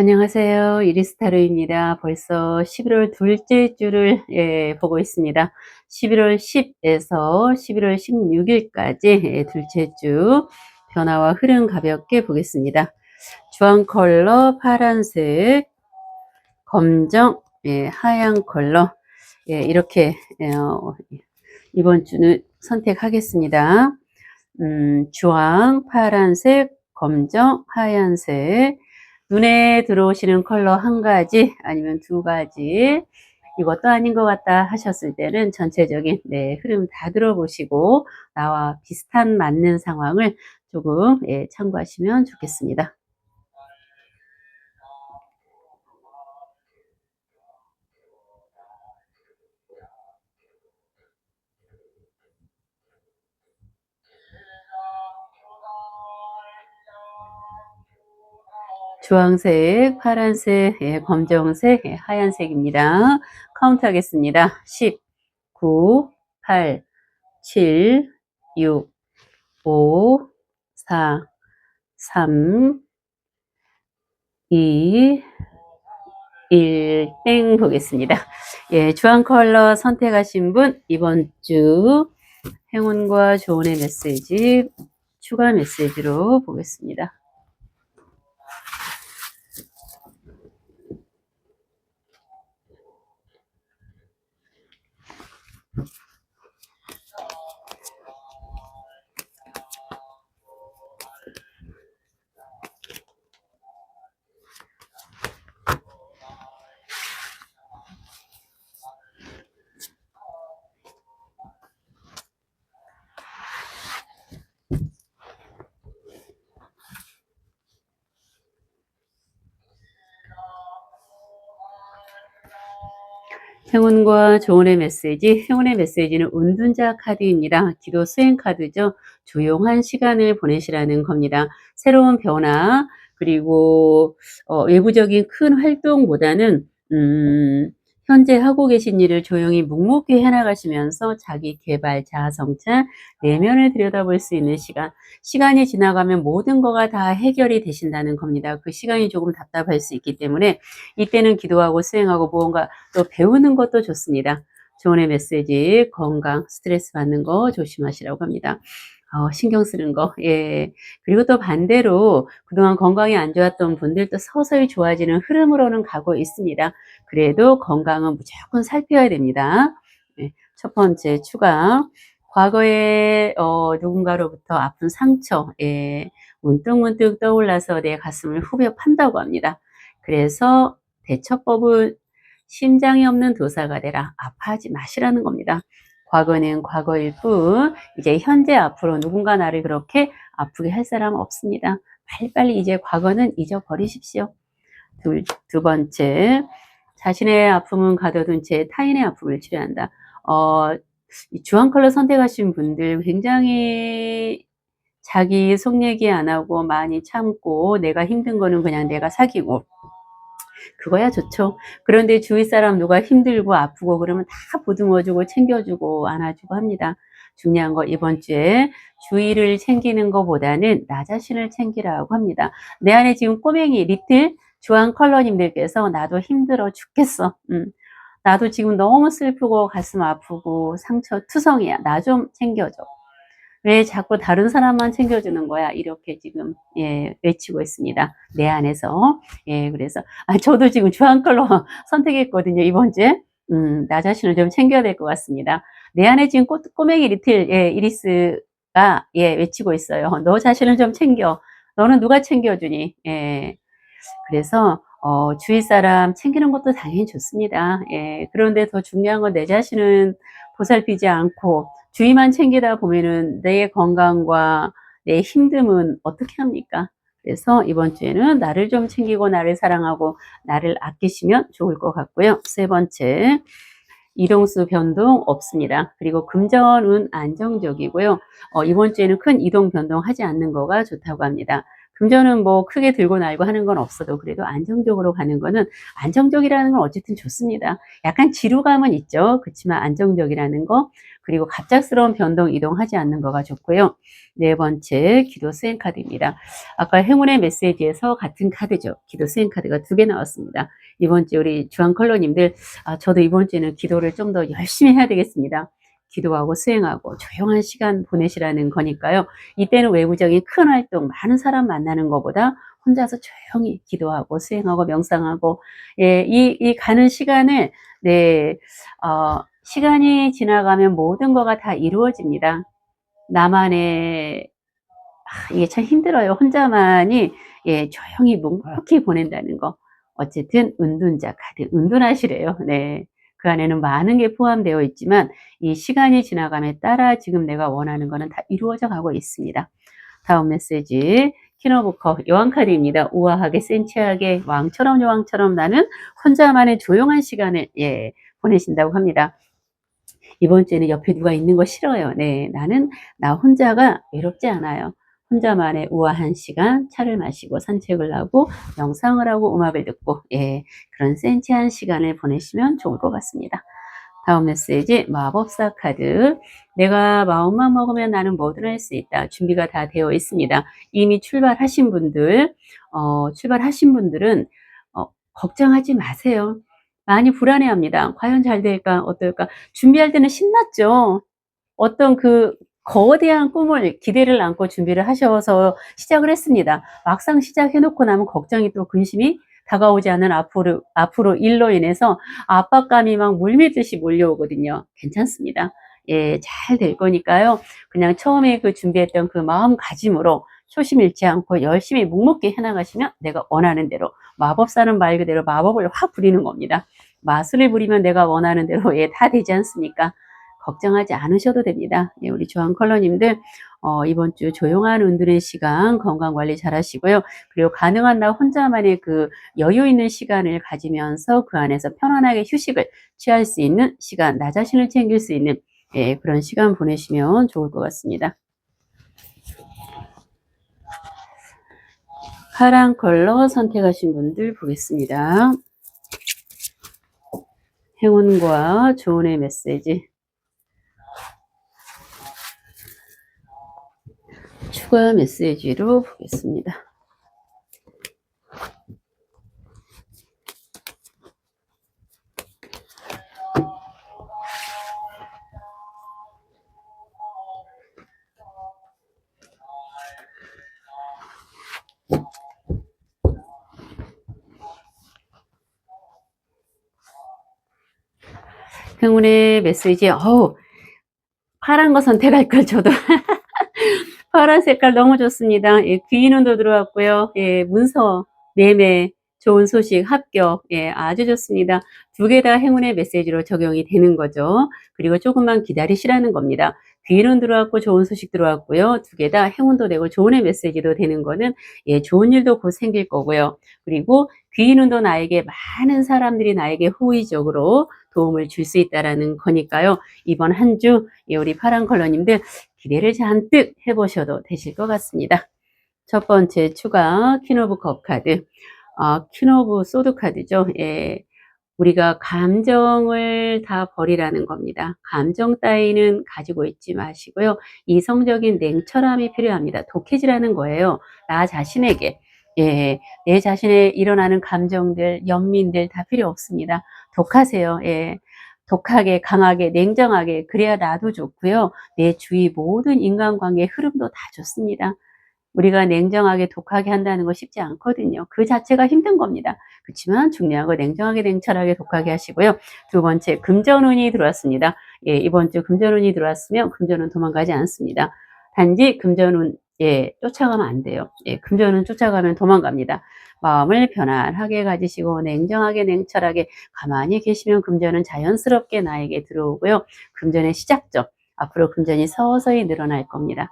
안녕하세요. 이리스타르입니다. 벌써 11월 둘째 주를 예, 보고 있습니다. 11월 10에서 11월 16일까지 예, 둘째 주 변화와 흐름 가볍게 보겠습니다. 주황 컬러 파란색, 검정, 예, 하얀 컬러 예, 이렇게 어, 이번 주는 선택하겠습니다. 음, 주황, 파란색, 검정, 하얀색 눈에 들어오시는 컬러 한 가지 아니면 두 가지 이것도 아닌 것 같다 하셨을 때는 전체적인 네, 흐름 다 들어보시고 나와 비슷한 맞는 상황을 조금 예, 참고하시면 좋겠습니다. 주황색, 파란색, 예, 검정색, 예, 하얀색입니다. 카운트 하겠습니다. 10, 9, 8, 7, 6, 5, 4, 3, 2, 1, 땡 보겠습니다. 예, 주황 컬러 선택하신 분, 이번 주 행운과 조언의 메시지, 추가 메시지로 보겠습니다. 행운과 조언의 메시지, 행운의 메시지는 운둔자 카드입니다. 기도 수행 카드죠. 조용한 시간을 보내시라는 겁니다. 새로운 변화, 그리고 어, 외부적인 큰 활동보다는 음, 현재 하고 계신 일을 조용히 묵묵히 해나가시면서 자기 개발, 자아 성찰, 내면을 들여다볼 수 있는 시간. 시간이 지나가면 모든 거가 다 해결이 되신다는 겁니다. 그 시간이 조금 답답할 수 있기 때문에 이때는 기도하고 수행하고 무언가 또 배우는 것도 좋습니다. 조언의 메시지, 건강, 스트레스 받는 거 조심하시라고 합니다. 어, 신경 쓰는 거, 예. 그리고 또 반대로 그동안 건강이 안 좋았던 분들도 서서히 좋아지는 흐름으로는 가고 있습니다. 그래도 건강은 무조건 살펴야 됩니다. 예. 첫 번째 추가. 과거에 어, 누군가로부터 아픈 상처, 예. 문득문득 떠올라서 내 가슴을 후벼 판다고 합니다. 그래서 대처법은 심장이 없는 도사가 되라. 아파하지 마시라는 겁니다. 과거는 과거일 뿐 이제 현재 앞으로 누군가 나를 그렇게 아프게 할 사람 없습니다. 빨리빨리 이제 과거는 잊어버리십시오. 둘, 두 번째, 자신의 아픔은 가둬둔 채 타인의 아픔을 치료한다. 어, 주황 컬러 선택하신 분들 굉장히 자기 속 얘기 안 하고 많이 참고 내가 힘든 거는 그냥 내가 사귀고 그거야 좋죠. 그런데 주위 사람 누가 힘들고 아프고 그러면 다 보듬어주고 챙겨주고 안아주고 합니다. 중요한 거 이번 주에 주위를 챙기는 것보다는 나 자신을 챙기라고 합니다. 내 안에 지금 꼬맹이 리틀 주한 컬러님들께서 나도 힘들어 죽겠어. 음. 나도 지금 너무 슬프고 가슴 아프고 상처 투성이야. 나 좀 챙겨줘. 왜 자꾸 다른 사람만 챙겨주는 거야? 이렇게 지금 예, 외치고 있습니다. 내 안에서 예, 그래서 아, 저도 지금 주한 걸로 선택했거든요 이번 주에. 음, 나 자신을 좀 챙겨야 될 것 같습니다. 내 안에 지금 꼬, 꼬맹이 리틀 예, 이리스가 예, 외치고 있어요. 너 자신을 좀 챙겨. 너는 누가 챙겨주니? 예. 그래서 어, 주위 사람 챙기는 것도 당연히 좋습니다. 예, 그런데 더 중요한 건 내 자신은 보살피지 않고 주위만 챙기다 보면은 내 건강과 내 힘듦은 어떻게 합니까? 그래서 이번 주에는 나를 좀 챙기고 나를 사랑하고 나를 아끼시면 좋을 것 같고요. 세 번째, 이동수 변동 없습니다. 그리고 금전은 안정적이고요. 어, 이번 주에는 큰 이동 변동하지 않는 거가 좋다고 합니다. 금전은 뭐 크게 들고 날고 하는 건 없어도 그래도 안정적으로 가는 거는 안정적이라는 건 어쨌든 좋습니다. 약간 지루감은 있죠. 그렇지만 안정적이라는 거 그리고 갑작스러운 변동 이동하지 않는 거가 좋고요. 네 번째 기도 수행 카드입니다. 아까 행운의 메시지에서 같은 카드죠. 기도 수행 카드가 두 개 나왔습니다. 이번 주 우리 주한 컬러님들 아, 저도 이번 주에는 기도를 좀 더 열심히 해야 되겠습니다. 기도하고 수행하고 조용한 시간 보내시라는 거니까요. 이때는 외부적인 큰 활동, 많은 사람 만나는 것보다 혼자서 조용히 기도하고 수행하고 명상하고 예, 이, 이 가는 시간을 네, 어, 시간이 지나가면 모든 거가 다 이루어집니다. 나만의 아, 이게 참 힘들어요. 혼자만이 예, 조용히 묵묵히 보낸다는 거. 어쨌든 은둔자 카드, 은둔하시래요. 네. 그 안에는 많은 게 포함되어 있지만 이 시간이 지나감에 따라 지금 내가 원하는 거는 다 이루어져 가고 있습니다. 다음 메시지 키노부커 여왕 카드입니다. 우아하게 센치하게 왕처럼 여왕처럼 나는 혼자만의 조용한 시간을 예, 보내신다고 합니다. 이번 주에는 옆에 누가 있는 거 싫어요. 네, 나는 나 혼자가 외롭지 않아요. 혼자만의 우아한 시간, 차를 마시고 산책을 하고 명상을 하고 음악을 듣고 예, 그런 센치한 시간을 보내시면 좋을 것 같습니다. 다음 메시지 마법사 카드 내가 마음만 먹으면 나는 뭐든 할 수 있다. 준비가 다 되어 있습니다. 이미 출발하신 분들 어, 출발하신 분들은 어, 걱정하지 마세요. 많이 불안해합니다. 과연 잘 될까 어떨까 준비할 때는 신났죠. 어떤 그 거대한 꿈을 기대를 안고 준비를 하셔서 시작을 했습니다. 막상 시작해놓고 나면 걱정이 또 근심이 다가오지 않은 앞으로, 앞으로 일로 인해서 압박감이 막 물밀듯이 몰려오거든요. 괜찮습니다. 예, 잘 될 거니까요. 그냥 처음에 그 준비했던 그 마음가짐으로 초심 잃지 않고 열심히 묵묵히 해나가시면 내가 원하는 대로 마법사는 말 그대로 마법을 확 부리는 겁니다. 마술을 부리면 내가 원하는 대로 예, 다 되지 않습니까? 걱정하지 않으셔도 됩니다. 예, 우리 조한 컬러님들 어, 이번 주 조용한 은둔의 시간 건강 관리 잘 하시고요. 그리고 가능한 나 혼자만의 그 여유 있는 시간을 가지면서 그 안에서 편안하게 휴식을 취할 수 있는 시간, 나 자신을 챙길 수 있는 예, 그런 시간 보내시면 좋을 것 같습니다. 파란 컬러 선택하신 분들 보겠습니다. 행운과 조언의 메시지 추가 메시지로 보겠습니다. 행운의 메시지, 어우, 파란 거 선택할 걸 저도. 파란 색깔 너무 좋습니다. 예, 귀인운도 들어왔고요. 예, 문서, 매매, 좋은 소식, 합격. 예, 아주 좋습니다. 두 개 다 행운의 메시지로 적용이 되는 거죠. 그리고 조금만 기다리시라는 겁니다. 귀인운 들어왔고 좋은 소식 들어왔고요. 두 개 다 행운도 되고 좋은의 메시지도 되는 거는 예, 좋은 일도 곧 생길 거고요. 그리고 귀인운도 나에게 많은 사람들이 나에게 호의적으로 도움을 줄 수 있다라는 거니까요. 이번 한 주, 예, 우리 파란 컬러님들 기대를 잔뜩 해보셔도 되실 것 같습니다. 첫 번째 추가 퀸오브 컵 카드, 어, 퀸오브 소드 카드죠. 예, 우리가 감정을 다 버리라는 겁니다. 감정 따위는 가지고 있지 마시고요. 이성적인 냉철함이 필요합니다. 독해지라는 거예요. 나 자신에게. 예, 내 자신에 일어나는 감정들, 연민들 다 필요 없습니다. 독하세요. 예. 독하게, 강하게, 냉정하게, 그래야 나도 좋고요. 내 주위 모든 인간관계의 흐름도 다 좋습니다. 우리가 냉정하게, 독하게 한다는 거 쉽지 않거든요. 그 자체가 힘든 겁니다. 그렇지만 중요한 거 냉정하게, 냉철하게, 독하게 하시고요. 두 번째, 금전운이 들어왔습니다. 예, 이번 주 금전운이 들어왔으면 금전은 도망가지 않습니다. 단지 금전운, 예, 쫓아가면 안 돼요. 예, 금전은 쫓아가면 도망갑니다. 마음을 편안하게 가지시고 냉정하게 냉철하게 가만히 계시면 금전은 자연스럽게 나에게 들어오고요. 금전의 시작점, 앞으로 금전이 서서히 늘어날 겁니다.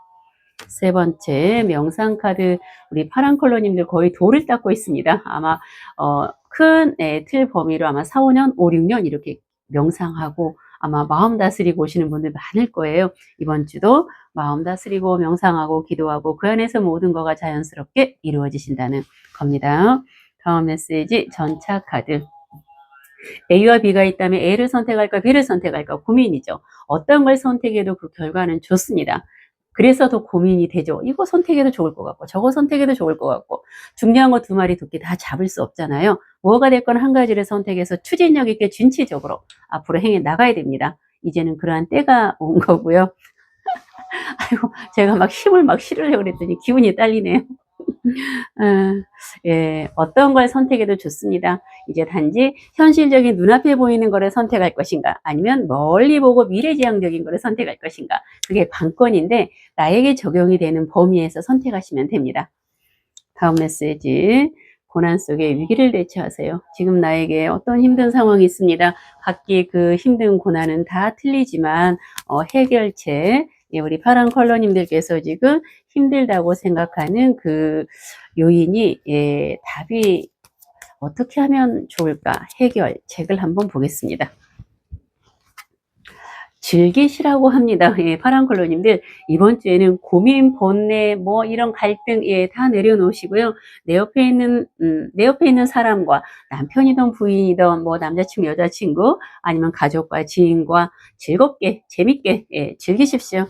세 번째 명상 카드 우리 파란 컬러님들 거의 돌을 닦고 있습니다. 아마 어, 큰틀 범위로 아마 4, 5년, 5, 6년 이렇게 명상하고 아마 마음 다스리고 오시는 분들 많을 거예요. 이번 주도 마음 다스리고 명상하고 기도하고 그 안에서 모든 거가 자연스럽게 이루어지신다는 겁니다. 다음 메시지 전차 카드. A와 B가 있다면 A를 선택할까 B를 선택할까 고민이죠. 어떤 걸 선택해도 그 결과는 좋습니다. 그래서 더 고민이 되죠. 이거 선택해도 좋을 것 같고 저거 선택해도 좋을 것 같고 중요한 거 두 마리 토끼 다 잡을 수 없잖아요. 뭐가 됐건 한 가지를 선택해서 추진력 있게 진취적으로 앞으로 행해 나가야 됩니다. 이제는 그러한 때가 온 거고요. 아이고 제가 막 힘을 막 실으려고 그랬더니 기분이 딸리네요. 아, 예, 어떤 걸 선택해도 좋습니다. 이제 단지 현실적인 눈앞에 보이는 거를 선택할 것인가, 아니면 멀리 보고 미래지향적인 거를 선택할 것인가. 그게 관건인데, 나에게 적용이 되는 범위에서 선택하시면 됩니다. 다음 메시지. 고난 속에 위기를 대처하세요. 지금 나에게 어떤 힘든 상황이 있습니다. 각기 그 힘든 고난은 다 틀리지만, 어, 해결책, 예, 우리 파란 컬러님들께서 지금 힘들다고 생각하는 그 요인이 예, 답이 어떻게 하면 좋을까 해결책을 한번 보겠습니다. 즐기시라고 합니다. 예, 파란 컬러님들 이번 주에는 고민, 번뇌, 뭐 이런 갈등 예, 다 내려놓으시고요. 내 옆에 있는 음, 내 옆에 있는 사람과 남편이든 부인이든 뭐 남자친구, 여자친구 아니면 가족과 지인과 즐겁게 재밌게 예, 즐기십시오.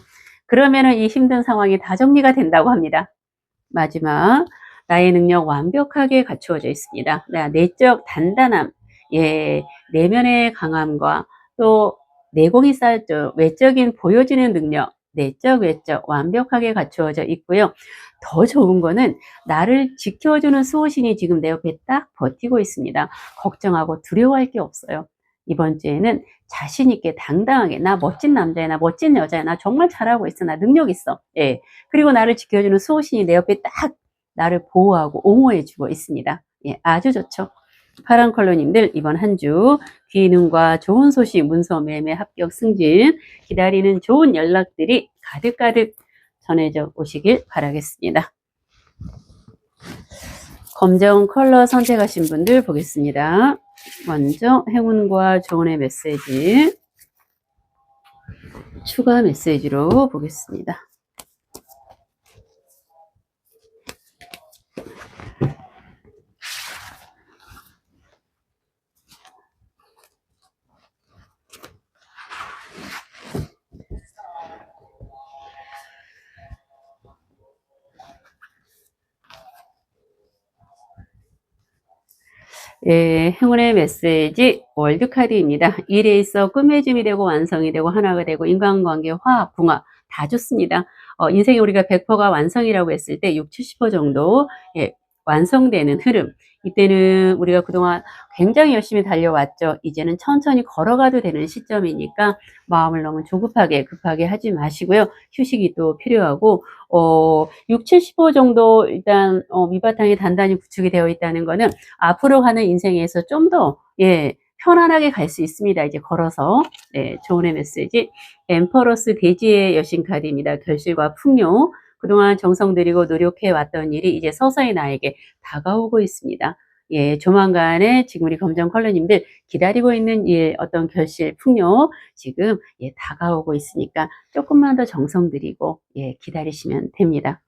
그러면은 이 힘든 상황이 다 정리가 된다고 합니다. 마지막 나의 능력 완벽하게 갖추어져 있습니다. 네, 내적 단단함, 예, 내면의 강함과 또 내공이 쌓였죠. 외적인 보여지는 능력, 내적, 외적 완벽하게 갖추어져 있고요. 더 좋은 거는 나를 지켜주는 수호신이 지금 내 옆에 딱 버티고 있습니다. 걱정하고 두려워할 게 없어요. 이번 주에는 자신 있게 당당하게 나 멋진 남자야 나 멋진 여자야 나 정말 잘하고 있어 나 능력 있어. 예. 그리고 나를 지켜주는 수호신이 내 옆에 딱 나를 보호하고 옹호해 주고 있습니다. 예 아주 좋죠. 파란 컬러님들 이번 한 주 귀능과 좋은 소식 문서 매매 합격 승진 기다리는 좋은 연락들이 가득가득 전해져 오시길 바라겠습니다. 검정 컬러 선택하신 분들 보겠습니다. 먼저 행운과 조언의 메시지 추가 메시지로 보겠습니다. 예, 행운의 메시지 월드카드입니다. 일에 있어 꾸며짐이 되고 완성이 되고 하나가 되고 인간관계 화합, 궁합 다 좋습니다. 어, 인생에 우리가 100%가 완성이라고 했을 때 6, 70% 정도 예, 완성되는 흐름. 이때는 우리가 그동안 굉장히 열심히 달려왔죠. 이제는 천천히 걸어가도 되는 시점이니까 마음을 너무 조급하게 급하게 하지 마시고요. 휴식이 또 필요하고 어, 6, 70% 정도 일단 어, 밑바탕이 단단히 구축이 되어 있다는 거는 앞으로 가는 인생에서 좀더 예, 편안하게 갈 수 있습니다. 이제 걸어서 네, 조언의 메시지 엠퍼러스 대지의 여신 카드입니다. 결실과 풍요 그동안 정성 들이고 노력해 왔던 일이 이제 서서히 나에게 다가오고 있습니다. 예, 조만간에 지금 우리 검정 컬러님들 기다리고 있는 일, 어떤 결실, 풍요 지금 예, 다가오고 있으니까 조금만 더 정성 들이고 예, 기다리시면 됩니다.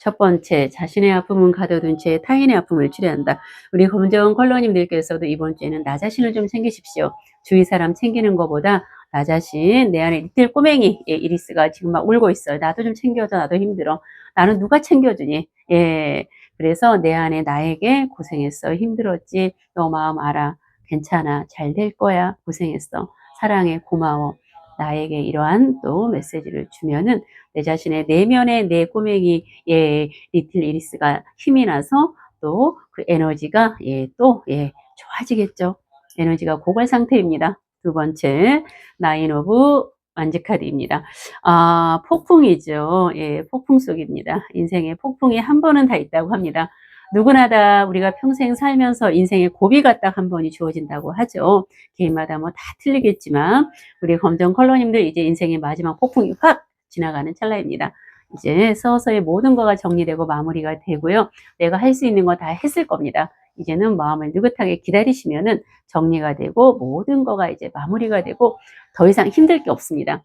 첫 번째, 자신의 아픔은 가둬둔 채 타인의 아픔을 치료한다. 우리 검정 컬러님들께서도 이번 주에는 나 자신을 좀 챙기십시오. 주위 사람 챙기는 것보다 나 자신, 내 안에 리틀 꼬맹이, 예, 이리스가 지금 막 울고 있어요. 나도 좀 챙겨줘. 나도 힘들어. 나는 누가 챙겨주니? 예. 그래서 내 안에 나에게 고생했어. 힘들었지. 너 마음 알아. 괜찮아. 잘 될 거야. 고생했어. 사랑해. 고마워. 나에게 이러한 또 메시지를 주면은 내 자신의 내면의 내 꼬맹이 예 리틀 이리스가 힘이 나서 또 그 에너지가 예또예 예, 좋아지겠죠. 에너지가 고갈 상태입니다. 두 번째 나인 오브 완지카드입니다. 아 폭풍이죠. 예 폭풍 속입니다. 인생에 폭풍이 한 번은 다 있다고 합니다. 누구나 다 우리가 평생 살면서 인생의 고비가 딱 한 번이 주어진다고 하죠. 개인마다 뭐 다 틀리겠지만 우리 검정 컬러님들 이제 인생의 마지막 폭풍이 확 지나가는 찰나입니다. 이제 서서히 모든 거가 정리되고 마무리가 되고요. 내가 할 수 있는 거 다 했을 겁니다. 이제는 마음을 느긋하게 기다리시면은 정리가 되고 모든 거가 이제 마무리가 되고 더 이상 힘들 게 없습니다.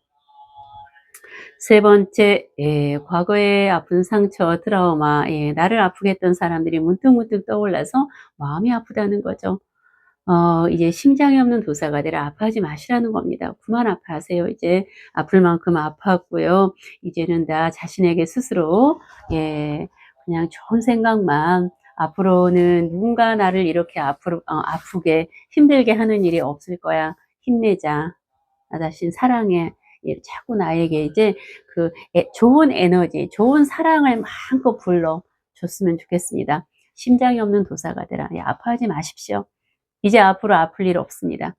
세 번째, 예, 과거의 아픈 상처, 트라우마, 예, 나를 아프게 했던 사람들이 문득 문득 떠올라서 마음이 아프다는 거죠. 어, 이제 심장이 없는 도사가 되라 아파하지 마시라는 겁니다. 그만 아파하세요. 이제 아플 만큼 아팠고요. 이제는 나 자신에게 스스로, 예, 그냥 좋은 생각만 앞으로는 누군가 나를 이렇게 아프로, 어, 아프게 힘들게 하는 일이 없을 거야. 힘내자. 나 자신 사랑해. 예, 자꾸 나에게 이제 그 에- 좋은 에너지, 좋은 사랑을 마음껏 불러 줬으면 좋겠습니다. 심장이 없는 도사가 되라. 예, 아파하지 마십시오. 이제 앞으로 아플 일 없습니다.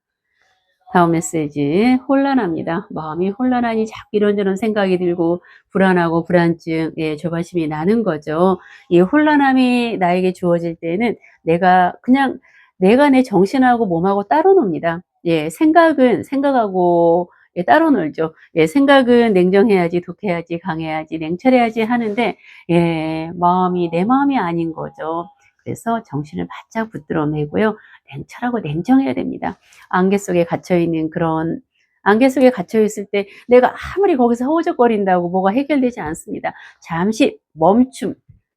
다음 메시지 혼란합니다. 마음이 혼란하니 자꾸 이런저런 생각이 들고 불안하고 불안증, 예, 조바심이 나는 거죠. 이 혼란함이 나에게 주어질 때는 내가 그냥 내가 내 정신하고 몸하고 따로 놉니다. 예, 생각은 생각하고 예, 따로 놀죠. 예, 생각은 냉정해야지, 독해야지, 강해야지, 냉철해야지 하는데 예, 마음이 내 마음이 아닌 거죠. 그래서 정신을 바짝 붙들어 매고요. 냉철하고 냉정해야 됩니다. 안개 속에 갇혀 있는 그런 안개 속에 갇혀 있을 때 내가 아무리 거기서 허우적거린다고 뭐가 해결되지 않습니다. 잠시 멈춤,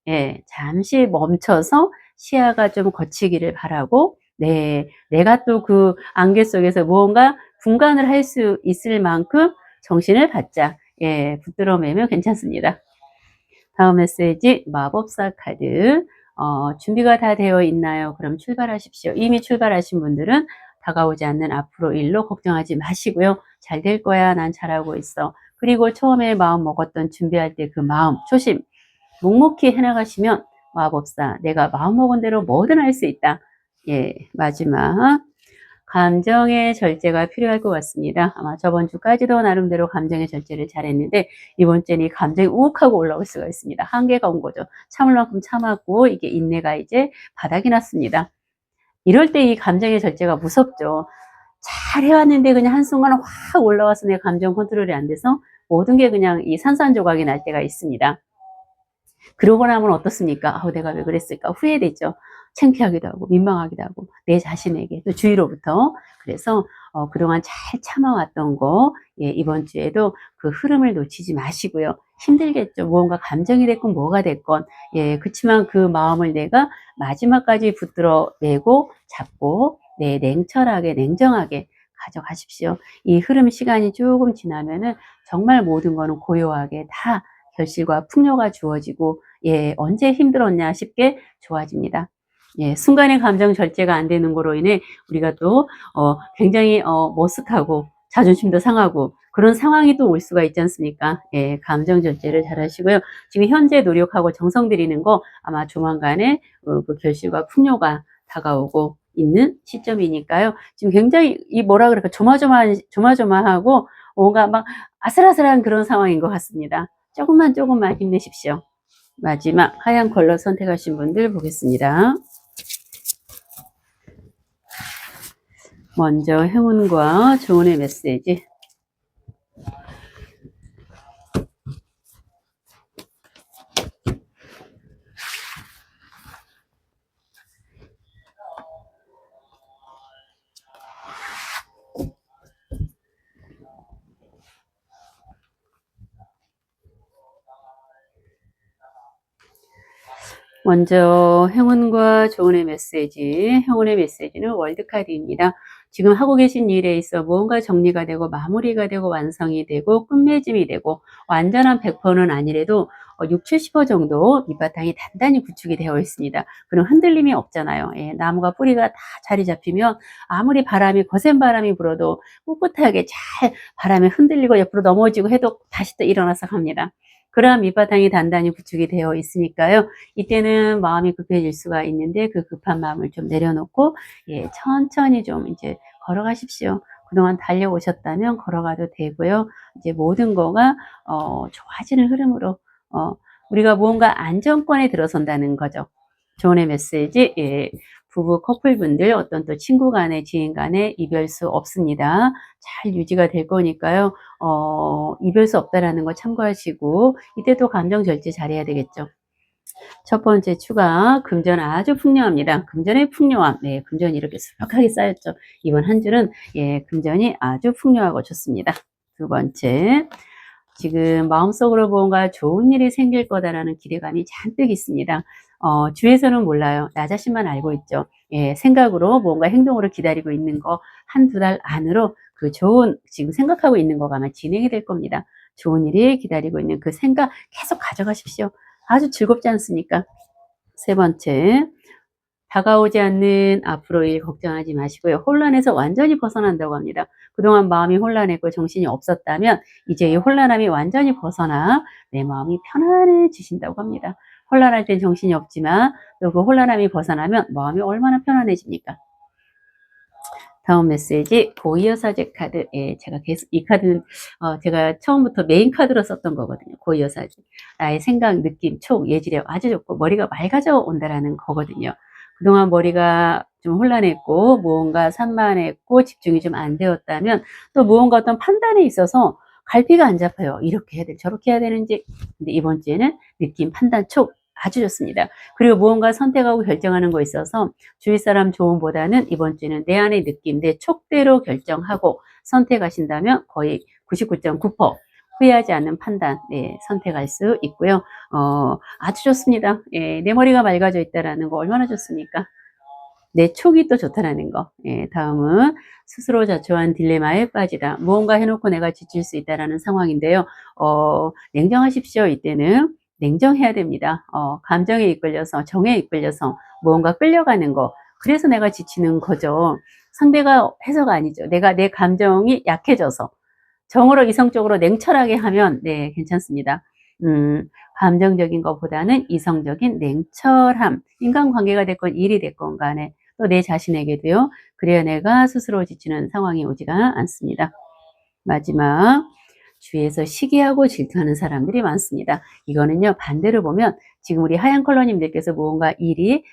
예, 잠시 멈춰서 시야가 좀 거치기를 바라고, 네, 내가 또 그 안개 속에서 무언가 분간을 할 수 있을 만큼 정신을 바짝, 예, 붙들어 매면 괜찮습니다. 다음 메시지, 마법사 카드. 어, 준비가 다 되어 있나요? 그럼 출발하십시오. 이미 출발하신 분들은 다가오지 않는 앞으로 일로 걱정하지 마시고요. 잘 될 거야. 난 잘하고 있어. 그리고 처음에 마음 먹었던 준비할 때 그 마음, 초심, 묵묵히 해나가시면 마법사, 내가 마음 먹은 대로 뭐든 할 수 있다. 예, 마지막. 감정의 절제가 필요할 것 같습니다. 아마 저번 주까지도 나름대로 감정의 절제를 잘했는데 이번 주는 이 감정이 우욱하고 올라올 수가 있습니다. 한계가 온 거죠. 참을 만큼 참았고 이게 인내가 이제 바닥이 났습니다. 이럴 때 이 감정의 절제가 무섭죠. 잘 해왔는데 그냥 한순간 확 올라와서 내 감정 컨트롤이 안 돼서 모든 게 그냥 이 산산조각이 날 때가 있습니다. 그러고 나면 어떻습니까? 아우, 내가 왜 그랬을까? 후회되죠. 창피하기도 하고, 민망하기도 하고, 내 자신에게, 또 주위로부터. 그래서, 어, 그동안 잘 참아왔던 거, 예, 이번 주에도 그 흐름을 놓치지 마시고요. 힘들겠죠. 무언가 감정이 됐건 뭐가 됐건. 예, 그치만 그 마음을 내가 마지막까지 붙들어 내고, 잡고, 네, 냉철하게, 냉정하게 가져가십시오. 이 흐름 시간이 조금 지나면은 정말 모든 거는 고요하게 다 결실과 풍요가 주어지고 예 언제 힘들었냐 싶게 좋아집니다. 예 순간의 감정 절제가 안 되는 거로 인해 우리가 또 어, 굉장히 어, 머쓱하고 자존심도 상하고 그런 상황이 또 올 수가 있지 않습니까? 예 감정 절제를 잘 하시고요. 지금 현재 노력하고 정성 들이는 거 아마 조만간에 어, 그 결실과 풍요가 다가오고 있는 시점이니까요. 지금 굉장히 이 뭐라 그럴까 조마조마한 조마조마하고 뭔가 막 아슬아슬한 그런 상황인 것 같습니다. 조금만 조금만 힘내십시오. 마지막 하얀 컬러 선택하신 분들 보겠습니다. 먼저 행운과 조언의 메시지. 먼저 행운과 조언의 메시지, 행운의 메시지는 월드카드입니다. 지금 하고 계신 일에 있어 무언가 정리가 되고 마무리가 되고 완성이 되고 끝맺음이 되고 완전한 100%는 아니래도 6, 70% 정도 밑바탕이 단단히 구축이 되어 있습니다. 그럼 흔들림이 없잖아요. 예, 나무가 뿌리가 다 자리 잡히면 아무리 바람이 거센 바람이 불어도 꿋꿋하게 잘 바람에 흔들리고 옆으로 넘어지고 해도 다시 또 일어나서 갑니다. 그러한 밑바탕이 단단히 구축이 되어 있으니까요. 이때는 마음이 급해질 수가 있는데 그 급한 마음을 좀 내려놓고 예, 천천히 좀 이제 걸어가십시오. 그동안 달려오셨다면 걸어가도 되고요. 이제 모든 거가 어, 좋아지는 흐름으로 어, 우리가 무언가 안정권에 들어선다는 거죠. 조언의 메시지 예, 부부 커플분들 어떤 또 친구 간의 지인 간의 이별 수 없습니다. 잘 유지가 될 거니까요. 어, 이별 수 없다라는 거 참고하시고 이때 또 감정 절제 잘해야 되겠죠. 첫 번째 추가 금전 아주 풍요합니다. 금전의 풍요함. 네, 금전이 이렇게 수박하게 쌓였죠. 이번 한 줄은 예, 금전이 아주 풍요하고 좋습니다. 두 번째. 지금 마음속으로 뭔가 좋은 일이 생길 거다라는 기대감이 잔뜩 있습니다. 어, 주위에서는 몰라요. 나 자신만 알고 있죠. 예, 생각으로 뭔가 행동으로 기다리고 있는 거 한 두 달 안으로 그 좋은 지금 생각하고 있는 거가 아마 진행이 될 겁니다. 좋은 일이 기다리고 있는 그 생각 계속 가져가십시오. 아주 즐겁지 않습니까? 세 번째, 다가오지 않는 앞으로 일 걱정하지 마시고요. 혼란에서 완전히 벗어난다고 합니다. 그동안 마음이 혼란했고 정신이 없었다면 이제 이 혼란함이 완전히 벗어나 내 마음이 편안해지신다고 합니다. 혼란할 땐 정신이 없지만 또 그 혼란함이 벗어나면 마음이 얼마나 편안해집니까? 다음 메시지 고이어 사제 카드. 예, 제가 계속 이 카드는 어, 제가 처음부터 메인 카드로 썼던 거거든요. 고이어 사제. 나의 생각, 느낌, 촉, 예지력 아주 좋고 머리가 맑아져 온다라는 거거든요. 그동안 머리가 좀 혼란했고 무언가 산만했고 집중이 좀 안 되었다면 또 무언가 어떤 판단에 있어서 갈피가 안 잡혀요. 이렇게 해야 돼, 저렇게 해야 되는지. 근데 이번 주에는 느낌, 판단, 촉 아주 좋습니다. 그리고 무언가 선택하고 결정하는 거 있어서 주위 사람 조언보다는 이번 주에는 내 안의 느낌, 내 촉대로 결정하고 선택하신다면 거의 99.9% 후회하지 않는 판단, 네, 선택할 수 있고요. 어, 아주 좋습니다. 예, 내 머리가 맑아져 있다라는 거 얼마나 좋습니까? 내 촉이 또 좋다라는 거. 예, 다음은 스스로 자초한 딜레마에 빠지다. 무언가 해놓고 내가 지칠 수 있다라는 상황인데요. 어, 냉정하십시오. 이때는 냉정해야 됩니다. 어, 감정에 이끌려서 정에 이끌려서 무언가 끌려가는 거. 그래서 내가 지치는 거죠. 상대가 해서가 아니죠. 내가 내 감정이 약해져서 정으로 이성적으로 냉철하게 하면 네 괜찮습니다. 음, 감정적인 것보다는 이성적인 냉철함, 인간관계가 됐건 일이 됐건 간에 또 내 자신에게도요. 그래야 내가 스스로 지치는 상황이 오지가 않습니다. 마지막 주위에서 시기하고 질투하는 사람들이 많습니다. 이거는요, 반대로 보면 지금 우리 하얀 컬러님들께서 무언가 일이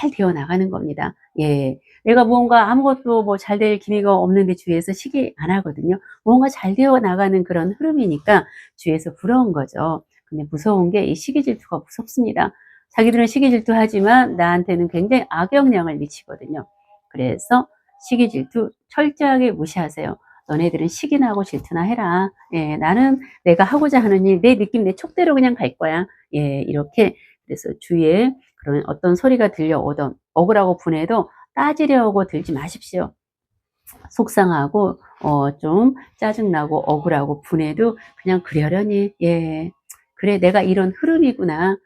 잘 되어 나가는 겁니다. 예. 내가 무언가 아무것도 뭐 잘 될 기미가 없는데 주위에서 시기 안 하거든요. 무언가 잘 되어 나가는 그런 흐름이니까 주위에서 부러운 거죠. 근데 무서운 게 이 시기 질투가 무섭습니다. 자기들은 시기 질투하지만 나한테는 굉장히 악영향을 미치거든요. 그래서 시기 질투 철저하게 무시하세요. 너네들은 시기나 하고 질투나 해라. 예, 나는 내가 하고자 하는 일, 내 느낌, 내 촉대로 그냥 갈 거야. 예, 이렇게. 그래서 주위에 그런 어떤 소리가 들려오던 억울하고 분해도 따지려고 들지 마십시오. 속상하고, 어, 좀 짜증나고 억울하고 분해도 그냥 그러려니, 예. 그래, 내가 이런 흐름이구나.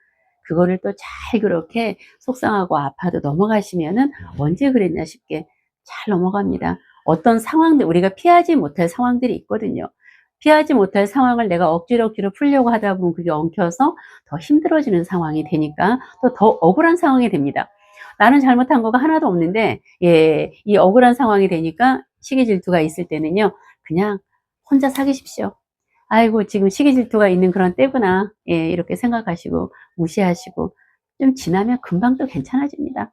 그거를 또 잘 그렇게 속상하고 아파도 넘어가시면은 언제 그랬냐 싶게 잘 넘어갑니다. 어떤 상황들, 우리가 피하지 못할 상황들이 있거든요. 피하지 못할 상황을 내가 억지로 억지로 풀려고 하다 보면 그게 엉켜서 더 힘들어지는 상황이 되니까 또 더 억울한 상황이 됩니다. 나는 잘못한 거가 하나도 없는데, 예, 이 억울한 상황이 되니까 시기 질투가 있을 때는요, 그냥 혼자 사귀십시오. 아이고, 지금 시기 질투가 있는 그런 때구나. 예, 이렇게 생각하시고, 무시하시고, 좀 지나면 금방 또 괜찮아집니다.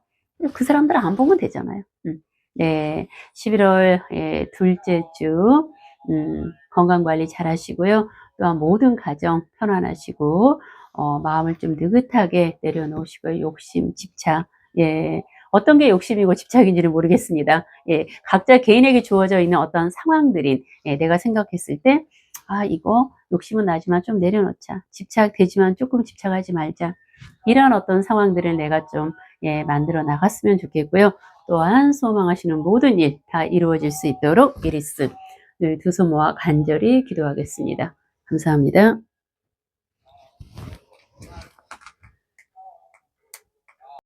그 사람들 안 보면 되잖아요. 음. 네, 11월 예, 둘째 주 음, 건강 관리 잘 하시고요. 또한 모든 가정 편안하시고 어, 마음을 좀 느긋하게 내려놓으시고요. 욕심, 집착, 예, 어떤 게 욕심이고 집착인지는 모르겠습니다. 예, 각자 개인에게 주어져 있는 어떤 상황들인 예, 내가 생각했을 때 아, 이거 욕심은 나지만 좀 내려놓자. 집착되지만 조금 집착하지 말자. 이런 어떤 상황들을 내가 좀 예, 만들어 나갔으면 좋겠고요. 또한 소망하시는 모든 일 다 이루어질 수 있도록 이리스 늘 두 손 모아 간절히 기도하겠습니다. 감사합니다.